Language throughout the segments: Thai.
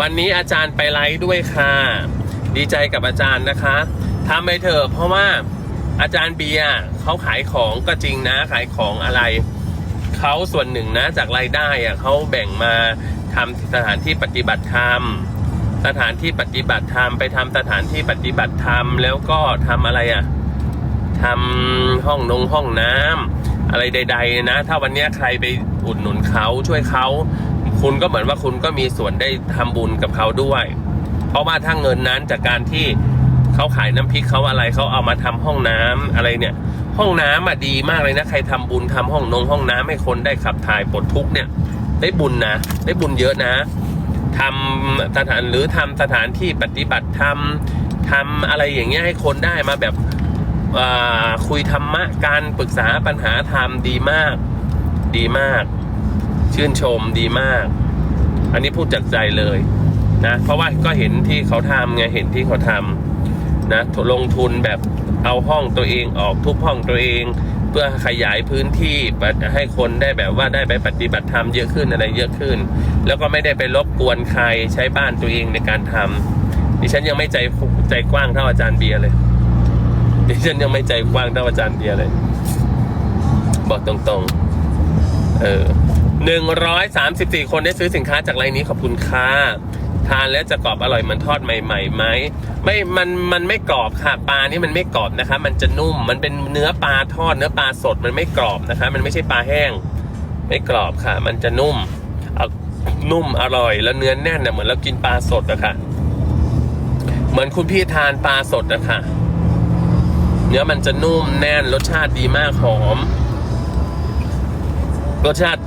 วันนี้อาจารย์ไปไลฟ์ด้วยค่ะ ดีใจกับอาจารย์นะคะทำไปเถอะเพราะว่าอาจารย์เบียร์เขาขายของก็จริงนะขายของอะไรเขาส่วนหนึ่งนะจากรายได้อะเขาแบ่งมาทำสถานที่ปฏิบัติธรรม สถานที่ปฏิบัติธรรมไปทำสถานที่ปฏิบัติธรรมแล้วก็ทำอะไรอะทำห้องนงห้องน้ำอะไรใด ๆ นะ ถ้าวันนี้ใครไปอุดหนุนเขาช่วยเขา คุณก็เหมือนว่าคุณก็มีส่วนได้ทำบุญกับเขาด้วย เพราะว่าถ้าเงินนั้นจากการที่เขาขายน้ำพริกเขาอะไรเขาเอามาทำห้องน้ำอะไรเนี่ย ห้องน้ำอะดีมากเลยนะใครทำบุญทำห้องนงห้องน้ำให้คนได้ขับถ่ายปลดทุกเนี่ย ได้บุญนะได้บุญเยอะนะทำสถานหรือทำสถานที่ปฏิบัติธรรมทำอะไรอย่างเงี้ยให้คนได้มาแบบคุยธรรมะการปรึกษาปัญหาธรรมดีมาก ดีมาก ชื่นชมดีมาก อันนี้พูดจากใจเลยนะ เพราะว่าก็เห็นที่เขาทำไงเห็นที่เขาทำนะลงทุนแบบเอาห้องตัวเองออกทุบห้องตัวเอง เพื่อขยายพื้นที่ให้คนได้แบบว่าได้ไปปฏิบัติธรรมเยอะขึ้นอะไรเยอะขึ้น แล้วก็ไม่ได้ไปรบกวนใครใช้บ้านตัวเองในการทำดิฉันยังไม่ใจใจกว้างเท่าอาจารย์เบียร์เลยดิฉันยังไม่ใจกว้างเท่าอาจารย์เบียร์เลย บอกตรงๆ เออ หนึ่งร้อยสามสิบสี่คนได้ซื้อสินค้าจากไลน์นี้ขอบคุณค่ะ ทานแล้วจะกรอบอร่อยมือนทอดใหม่ๆไหมไม่ มัน มันไม่กรอบค่ะ ปลานี่มันไม่กรอบนะคะ มันจะนุ่ม มันเป็นเนื้อปลาทอด เนื้อปลาสด มันไม่กรอบนะคะ มันไม่ใช่ปลาแห้ง ไม่กรอบค่ะ มันจะนุ่มนุ่มอร่อย แล้วเนื้อแน่นนะเหมือนเรากินปลาสดอะค่ะ เหมือนคุณพี่ทานปลาสดอะค่ะ เนื้อมันจะนุ่มแน่น รสชาติดีมากหอม รสชาติ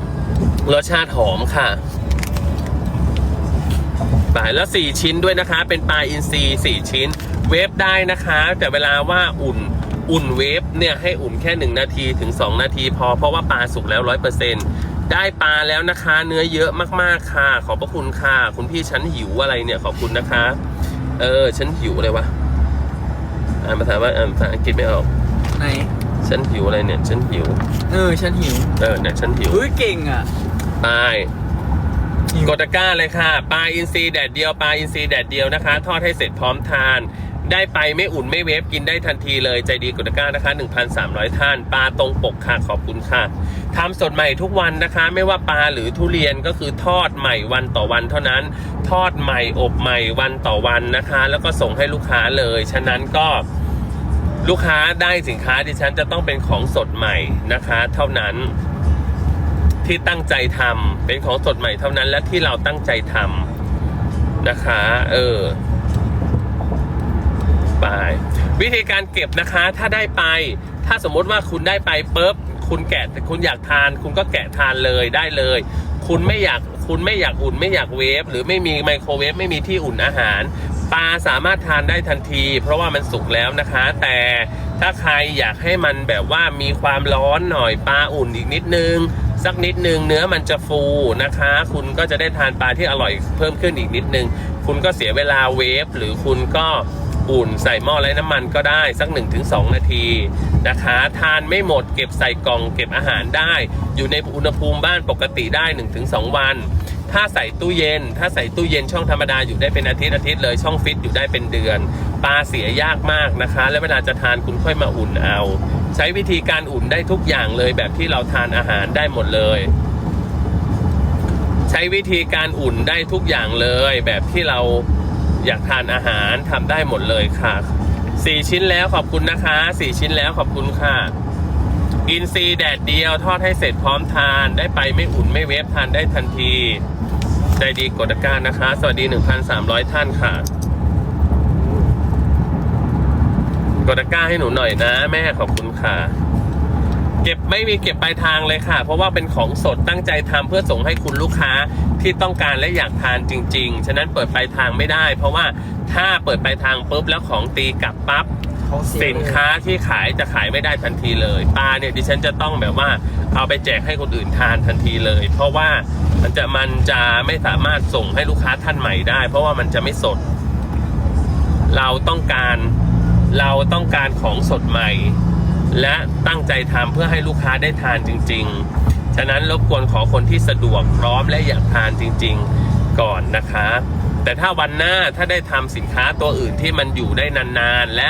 รสชาติหอมค่ะปลาแล้วสี่ชิ้นด้วยนะคะ เป็นปลาอินทรีสี่ชิ้น เวฟได้นะคะ แต่เวลาว่าอุ่นอุ่นเวฟเนี่ยให้อุ่นแค่หนึ่งนาทีถึงสองนาทีพอเพราะว่าปลาสุกแล้วร้อยเปอร์เซ็นได้ปลาแล้วนะคะ เนื้อเยอะมากๆค่ะ ขอบพระคุณค่ะ คุณพี่ฉันหิวอะไรเนี่ยขอบคุณนะคะ เออฉันหิวอะไรวะอ่านภาษาว่าอ่านภาษาอังกฤษไม่ออกไหน ฉันหิวอะไรเนี่ย ฉันหิว เออ ฉันหิว เออเนี่ยฉันหิวเฮ้ยเก่งอะไปหิวกดตะกร้าเลยค่ะ ปลาอินทรีแดดเดียว ปลาอินทรีแดดเดียวนะคะ ทอดให้เสร็จพร้อมทาน ได้ไปไม่อุ่นไม่เวฟกินได้ทันทีเลย ใจดีกดตะกร้านะคะ 1,300 ท่าน ปลาตรงปกค่ะ ขอบคุณค่ะทำสดใหม่ทุกวันนะคะ ไม่ว่าปลาหรือทุเรียนก็คือทอดใหม่วันต่อวันเท่านั้น ทอดใหม่อบใหม่วันต่อวันนะคะ แล้วก็ส่งให้ลูกค้าเลย ฉะนั้นก็ ลูกค้าได้สินค้าดิฉันจะต้องเป็นของสดใหม่นะคะ เท่านั้นที่ตั้งใจทำเป็นของสดใหม่เท่านั้นและที่เราตั้งใจทำนะคะ เออไปวิธีการเก็บนะคะ ถ้าได้ไป ถ้าสมมติว่าคุณได้ไปปุ๊บคุณแกะคุณอยากทาน คุณก็แกะทานเลยได้เลย คุณไม่อยากคุณไม่อยากอุ่นไม่อยากเวฟหรือไม่มีไมโครเวฟไม่มีที่อุ่นอาหาร ปลาสามารถทานได้ทันที เพราะว่ามันสุกแล้วนะคะ แต่ถ้าใครอยากให้มันแบบว่ามีความร้อนหน่อยปลาอุ่นอีกนิดนึง สักนิดนึงเนื้อมันจะฟูนะคะ คุณก็จะได้ทานปลาที่อร่อยเพิ่มขึ้นอีกนิดนึง คุณก็เสียเวลาเวฟหรือคุณก็อุ่นใส่หม้อไร้น้ำมันก็ได้สัก 1-2 นาทีนะคะ ทานไม่หมดเก็บใส่กล่องเก็บอาหารได้ อยู่ในอุณหภูมิบ้านปกติได้ 1-2 วัน ถ้าใส่ตู้เย็น ถ้าใส่ตู้เย็นช่องธรรมดาอยู่ได้เป็นอาทิตย์อาทิตย์เลยช่องฟิตอยู่ได้เป็นเดือน ปลาเสียยากมากนะคะ แล้วเวลาจะทานคุณค่อยมาอุ่นเอา ใช้วิธีการอุ่นได้ทุกอย่างเลยแบบที่เราทานอาหารได้หมดเลย ใช้วิธีการอุ่นได้ทุกอย่างเลย แบบที่เราอยากทานอาหารทำได้หมดเลยค่ะสี่ชิ้นแล้วขอบคุณนะคะสี่ชิ้นแล้วขอบคุณค่ะ อินซีแดดเดียวทอดให้เสร็จพร้อมทาน ได้ไปไม่อุ่นไม่เวฟทานได้ทันที ใจดีกดตะการนะคะ สวัสดี 1,300 ท่านค่ะ กดตะกร้าให้หนูหน่อยนะ แม่ขอบคุณค่ะ เก็บไม่มีเก็บปลายทางเลยค่ะ เพราะว่าเป็นของสดตั้งใจทำเพื่อส่งให้คุณลูกค้าที่ต้องการและอยากทานจริง ๆ ฉะนั้นเปิดปลายทางไม่ได้ เพราะว่าถ้าเปิดปลายทางปุ๊บแล้วของตีกลับปั๊บ สินค้าที่ขายจะขายไม่ได้ทันทีเลยปลาเนี่ยดิฉันจะต้องแบบว่าเอาไปแจกให้คนอื่นทานทันทีเลย เพราะว่ามันจะมันจะไม่สามารถส่งให้ลูกค้าท่านใหม่ได้ เพราะว่ามันจะไม่สด เราต้องการเราต้องการของสดใหม่ และตั้งใจทำเพื่อให้ลูกค้าได้ทานจริง ๆ ฉะนั้นรบกวนขอคนที่สะดวกพร้อมและอยากทานจริง ๆ ก่อนนะคะ แต่ถ้าวันหน้าถ้าได้ทำสินค้าตัวอื่นที่มันอยู่ได้นานๆ และ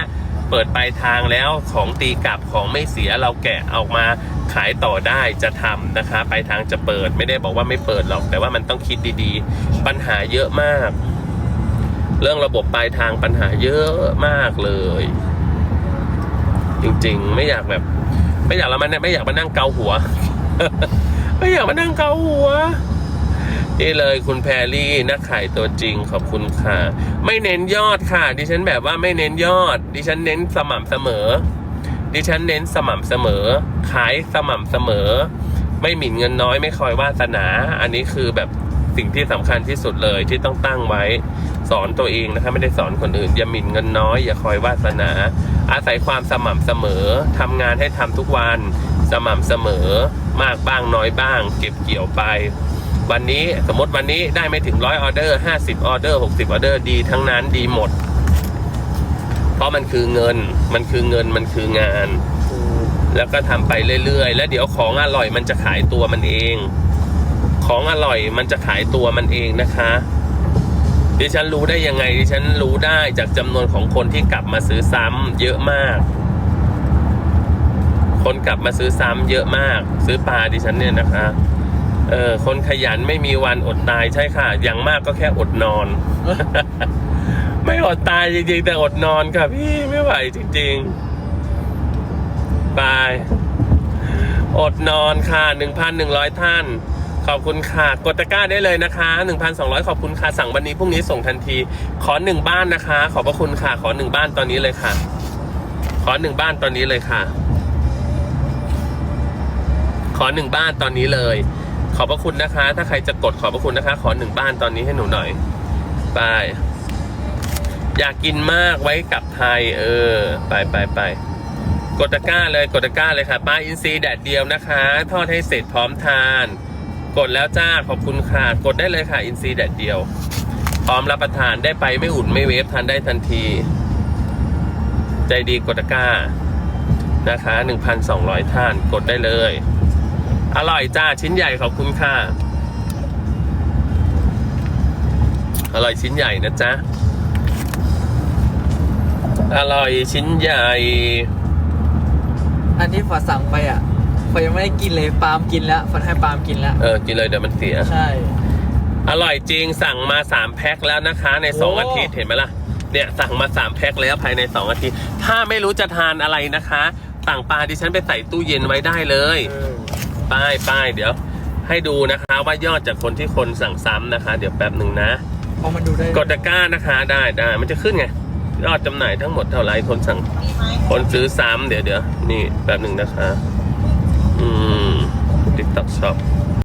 เปิดปลายทางแล้วของตีกลับของไม่เสียเราแกะออกมาขายต่อได้จะทำนะคะปลายทางจะเปิดไม่ได้บอกว่าไม่เปิดหรอก แต่ว่ามันต้องคิดดีๆ ปัญหาเยอะมาก เรื่องระบบปลายทางปัญหาเยอะมากเลย จริงๆ ไม่อยากแบบ ไม่อยากแล้วมันไม่อยากมานั่งเกาหัว ไม่อยากมานั่งเกาหัว นี่เลยคุณแพรรี่นักขายตัวจริงขอบคุณค่ะ ไม่เน้นยอดค่ะ ดิฉันแบบว่าไม่เน้นยอด ดิฉันเน้นสม่ำเสมอ ดิฉันเน้นสม่ำเสมอ ขายสม่ำเสมอ ไม่หมิ่นเงินน้อยไม่คอยวาสนา อันนี้คือแบบสิ่งที่สำคัญที่สุดเลยที่ต้องตั้งไว้สอนตัวเองนะคะไม่ได้สอนคนอื่น อย่าหมิ่นเงินน้อย อย่าคอยวาสนา อาศัยความสม่ำเสมอทำงานให้ทำทุกวัน สม่ำเสมอ มากบ้างน้อยบ้าง เก็บเกี่ยวไป วันนี้สมมติวันนี้ได้ไม่ถึงร้อยออเดอร์ห้าสิบออเดอร์หกสิบออเดอร์ดีทั้งนั้นดีหมด เพราะมันคือเงิน มันคือเงินมันคืองาน แล้วก็ทำไปเรื่อยๆ แล้วเดี๋ยวของอร่อยมันจะขายตัวมันเอง ของอร่อยมันจะขายตัวมันเองนะคะดิฉันรู้ได้ยังไงดิฉันรู้ได้จากจำนวนของคนที่กลับมาซื้อซ้ำเยอะมาก คนกลับมาซื้อซ้ำเยอะมาก ซื้อปลาดิฉันเนี่ยนะคะ เออคนขยันไม่มีวันอดตายใช่ค่ะ อย่างมากก็แค่อดนอน ไม่อดตายจริงๆ แต่อดนอนค่ะพี่ไม่ไหวจริงๆบายอดนอนค่ะหนึ่งพันหนึ่งร้อยท่าน ขอบคุณค่ะ กดตะกร้าได้เลยนะคะหนึ่งพันสองร้อยขอบคุณค่ะ สั่งวันนี้พรุ่งนี้ส่งทันที ขอหนึ่งบ้านนะคะ ขอบพระคุณค่ะ ขอหนึ่งบ้านตอนนี้เลยค่ะ ขอหนึ่งบ้านตอนนี้เลยค่ะ ขอหนึ่งบ้านตอนนี้เลย ขอบพระคุณนะคะ ถ้าใครจะกดขอบพระคุณนะคะ ขอหนึ่งบ้านตอนนี้ให้หนูหน่อยไปอยากกินมากไว้กลับไทย เออ ไปไปไปกดตะกร้าเลยกดตะกร้าเลยค่ะปลาอินทรีแดดเดียวนะคะ ทอดให้เสร็จพร้อมทาน กดแล้วจ้าขอบคุณค่ะกดได้เลยค่ะ อินทรีแดดเดียว พร้อมรับประทานได้ไปไม่อุ่นไม่เวฟทานได้ทันที ใจดีกดตะกร้านะคะ 1,200 ท่านกดได้เลย อร่อยจ้าชิ้นใหญ่ขอบคุณค่ะ อร่อยชิ้นใหญ่นะจ๊ะ อร่อยชิ้นใหญ่ อันที่ฝาสั่งไปอะฝายังไม่ได้กินเลยปาล์มกินแล้วฝาให้ปาล์มกินแล้ว เออ กินเลยเดี๋ยวมันเสีย ใช่ อร่อยจริงสั่งมา3แพ็คแล้วนะคะ ใน2โอ้ อาทิตย์เห็นไหมล่ะ เนี่ยสั่งมา3แพ็คแล้วภายใน2อาทิตย์ ถ้าไม่รู้จะทานอะไรนะคะ สั่งปลาดิฉันไปใส่ตู้เย็นไว้ได้เลย เออ ป้ายป้ายเดี๋ยว ให้ดูนะคะว่ายอดจากคนที่คนสั่งซ้ำนะคะ เดี๋ยวแป๊บหนึ่งนะ เพราะมันดูได้กดตะกร้านะคะได้ได้มันจะขึ้นไง ยอดจำหน่ายทั้งหมดเท่าไหร่คนสั่งคนซื้อซ้ำเดี๋ยวเดี๋ยวนี่แป๊บหนึ่งนะคะ อืม TikTok Shop